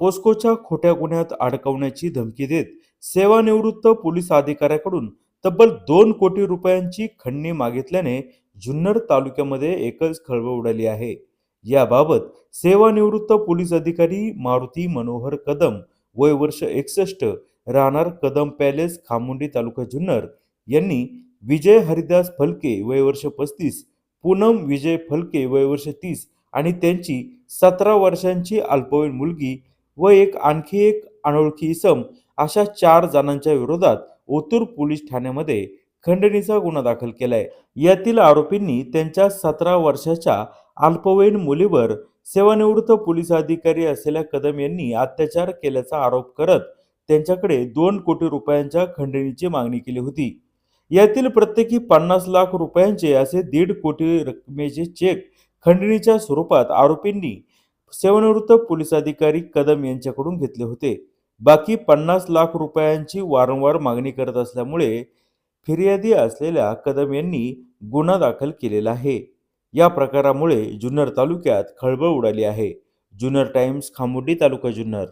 पोस्कोच्या खोट्या गुन्ह्यात अडकवण्याची धमकी देत सेवानिवृत्त पोलीस अधिकाऱ्याकडून तब्बल दोन कोटी रुपयांची खंडणी मागितल्याने जुन्नर तालुक्यामध्ये एकच खळबळ उडाली आहे. याबाबत सेवानिवृत्त पोलीस अधिकारी मारुती मनोहर कदम वय वर्ष एकसष्ट राहणार कदम पॅलेस खामुंडी तालुका जुन्नर यांनी विजय हरिदास फलके वय वर्ष पस्तीस पूनम विजय फलके वय वर्ष तीस आणि त्यांची सतरा वर्षांची अल्पवयीन मुलगी व एक आणखी एक अनोळखी इसम अशा चार जणांच्या विरोधात ओतूर पोलीस ठाण्यामध्ये खंडणीचा गुन्हा दाखल केलाय. यातील आरोपींनी त्यांच्या सतरा वर्षाच्या अल्पवयीन मुलीवर सेवानिवृत्त पोलीस अधिकारी असलेल्या कदम यांनी अत्याचार केल्याचा आरोप करत त्यांच्याकडे दोन कोटी रुपयांच्या खंडणीची मागणी केली होती. यातील प्रत्येकी पन्नास लाख रुपयांचे असे दीड कोटी रकमेचे चेक खंडणीच्या स्वरूपात आरोपींनी सेवानिवृत्त पोलीस अधिकारी कदम यांच्याकडून घेतले होते. बाकी पन्नास लाख रुपयांची वारंवार मागणी करत असल्यामुळे फिर्यादी असलेल्या कदम यांनी गुन्हा दाखल केलेला आहे. या प्रकारामुळे जुन्नर तालुक्यात खळबळ उडाली आहे. जुन्नर टाइम्स खामोडी तालुका जुन्नर.